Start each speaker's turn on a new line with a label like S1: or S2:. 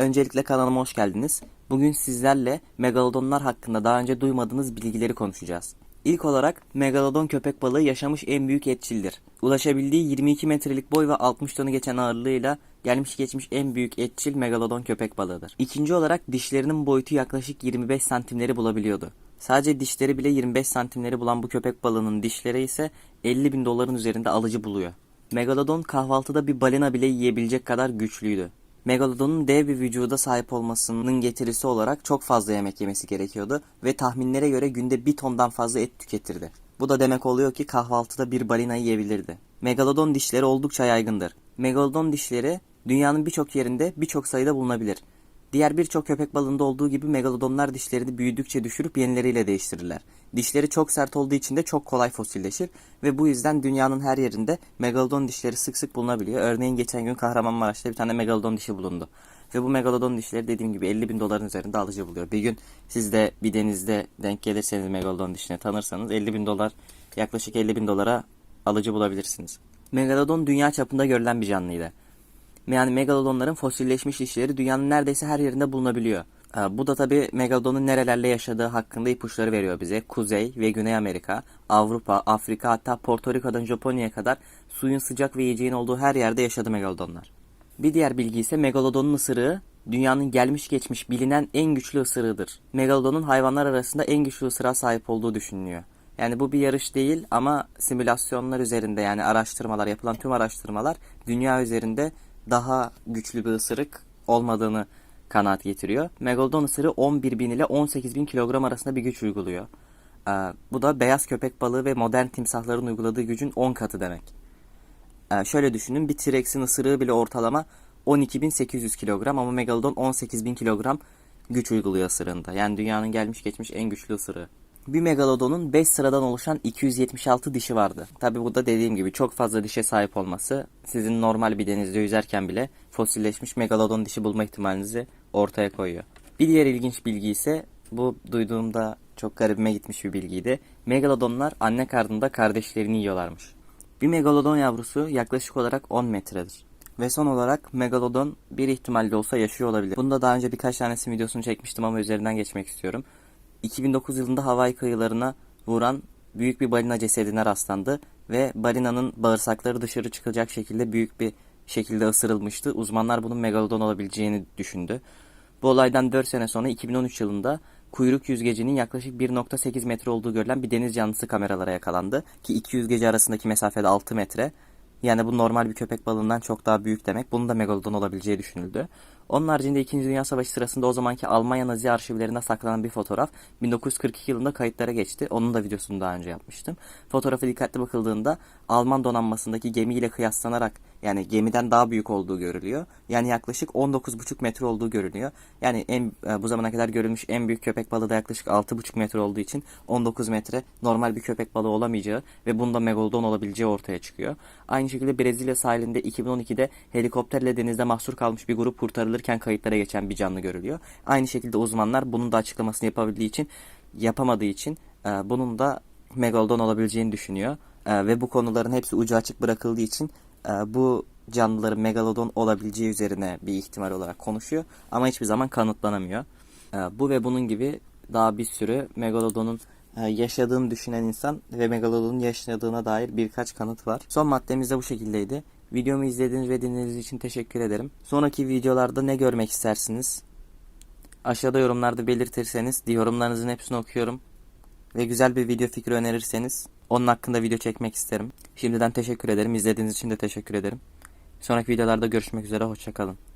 S1: Öncelikle kanalıma hoş geldiniz. Bugün sizlerle megalodonlar hakkında daha önce duymadığınız bilgileri konuşacağız. İlk olarak megalodon köpek balığı yaşamış en büyük etçildir. Ulaşabildiği 22 metrelik boy ve 60 tonu geçen ağırlığıyla gelmiş geçmiş en büyük etçil megalodon köpek balığıdır. İkinci olarak dişlerinin boyutu yaklaşık 25 santimleri bulabiliyordu. Sadece dişleri bile 25 santimleri bulan bu köpek balığının dişleri ise 50 bin doların üzerinde alıcı buluyor. Megalodon kahvaltıda bir balina bile yiyebilecek kadar güçlüydü. Megalodon'un dev bir vücuda sahip olmasının getirisi olarak çok fazla yemek yemesi gerekiyordu ve tahminlere göre günde bir tondan fazla et tüketirdi. Bu da demek oluyor ki kahvaltıda bir balina yiyebilirdi. Megalodon dişleri oldukça yaygındır. Megalodon dişleri dünyanın birçok yerinde birçok sayıda bulunabilir. Diğer birçok köpek balığında olduğu gibi megalodonlar dişlerini büyüdükçe düşürüp yenileriyle değiştirirler. Dişleri çok sert olduğu için de çok kolay fosilleşir ve bu yüzden dünyanın her yerinde megalodon dişleri sık sık bulunabiliyor. Örneğin geçen gün Kahramanmaraş'ta bir tane megalodon dişi bulundu. Ve bu megalodon dişleri dediğim gibi 50 bin doların üzerinde alıcı buluyor. Bir gün siz de bir denizde denk gelirseniz megalodon dişini tanırsanız 50 bin dolar yaklaşık 50 bin dolara alıcı bulabilirsiniz. Megalodon dünya çapında görülen bir canlıydı. Yani megalodonların fosilleşmiş dişleri dünyanın neredeyse her yerinde bulunabiliyor. Ee, Bu da tabi megalodonun nerelerde yaşadığı hakkında ipuçları veriyor bize. Kuzey ve Güney Amerika, Avrupa, Afrika hatta Porto Rico'dan Japonya'ya kadar suyun sıcak ve yiyeceğin olduğu her yerde yaşadı megalodonlar. Bir diğer bilgi ise megalodonun ısırığı dünyanın gelmiş geçmiş bilinen en güçlü ısırığıdır. Megalodonun hayvanlar arasında en güçlü ısırığa sahip olduğu düşünülüyor. Yani bu bir yarış değil ama simülasyonlar üzerinde yani araştırmalar yapılan tüm araştırmalar dünya üzerinde daha güçlü bir ısırık olmadığını kanaat getiriyor. Megalodon ısırığı 11 bin ile 18 bin kilogram arasında bir güç uyguluyor. Ee, bu da beyaz köpek balığı ve modern timsahların uyguladığı gücün 10 katı demek. Ee, şöyle düşünün bir T-Rex'in ısırığı bile ortalama 12.800 kilogram ama Megalodon 18.000 kilogram güç uyguluyor ısırığında. Yani dünyanın gelmiş geçmiş en güçlü ısırığı. Bir megalodonun 5 sıradan oluşan 276 dişi vardı. Tabi bu da dediğim gibi çok fazla dişe sahip olması sizin normal bir denizde yüzerken bile fosilleşmiş megalodon dişi bulma ihtimalinizi ortaya koyuyor. Bir diğer ilginç bilgi ise bu duyduğumda çok garibime gitmiş bir bilgiydi. Megalodonlar anne karnında kardeşlerini yiyorlarmış. Bir megalodon yavrusu yaklaşık olarak 10 metredir. Ve son olarak megalodon bir ihtimalle olsa yaşıyor olabilir. Bunda daha önce birkaç tanesi videosunu çekmiştim ama üzerinden geçmek istiyorum. 2009 yılında Hawaii kıyılarına vuran büyük bir balina cesedine rastlandı ve balinanın bağırsakları dışarı çıkacak şekilde büyük bir şekilde ısırılmıştı. Uzmanlar bunun megalodon olabileceğini düşündü. Bu olaydan 4 sene sonra 2013 yılında kuyruk yüzgecinin yaklaşık 1.8 metre olduğu görülen bir deniz canlısı kameralara yakalandı. Ki iki yüzgeci arasındaki mesafede 6 metre. Yani bu normal bir köpek balığından çok daha büyük demek. Bunun da megalodon olabileceği düşünüldü. Onun haricinde 2. Dünya Savaşı sırasında o zamanki Almanya Nazi arşivlerinde saklanan bir fotoğraf 1942 yılında kayıtlara geçti. Onun da videosunu daha önce yapmıştım. Fotoğrafa dikkatli bakıldığında Alman donanmasındaki gemiyle kıyaslanarak yani gemiden daha büyük olduğu görülüyor. Yani yaklaşık 19,5 metre olduğu görülüyor. Yani en bu zamana kadar görülmüş en büyük köpek balığı da yaklaşık 6,5 metre olduğu için 19 metre normal bir köpek balığı olamayacağı ve bunda megalodon olabileceği ortaya çıkıyor. Aynı şekilde Brezilya sahilinde 2012'de helikopterle denizde mahsur kalmış bir grup kurtarılırken kayıtlara geçen bir canlı görülüyor. Aynı şekilde uzmanlar bunun da açıklamasını yapabildiği için yapamadığı için bunun da megalodon olabileceğini düşünüyor. Ve bu konuların hepsi ucu açık bırakıldığı için bu canlıların megalodon olabileceği üzerine bir ihtimal olarak konuşuyor. Ama hiçbir zaman kanıtlanamıyor. Bu ve bunun gibi daha bir sürü megalodonun yaşadığını düşünen insan ve megalodonun yaşadığına dair birkaç kanıt var. Son maddemiz de bu şekildeydi. Videomu izlediğiniz ve dinlediğiniz için teşekkür ederim. Sonraki videolarda ne görmek istersiniz? Aşağıda yorumlarda belirtirseniz yorumlarınızın hepsini okuyorum. Ve güzel bir video fikri önerirseniz onun hakkında video çekmek isterim. Şimdiden teşekkür ederim. İzlediğiniz için de teşekkür ederim. Sonraki videolarda görüşmek üzere. Hoşçakalın.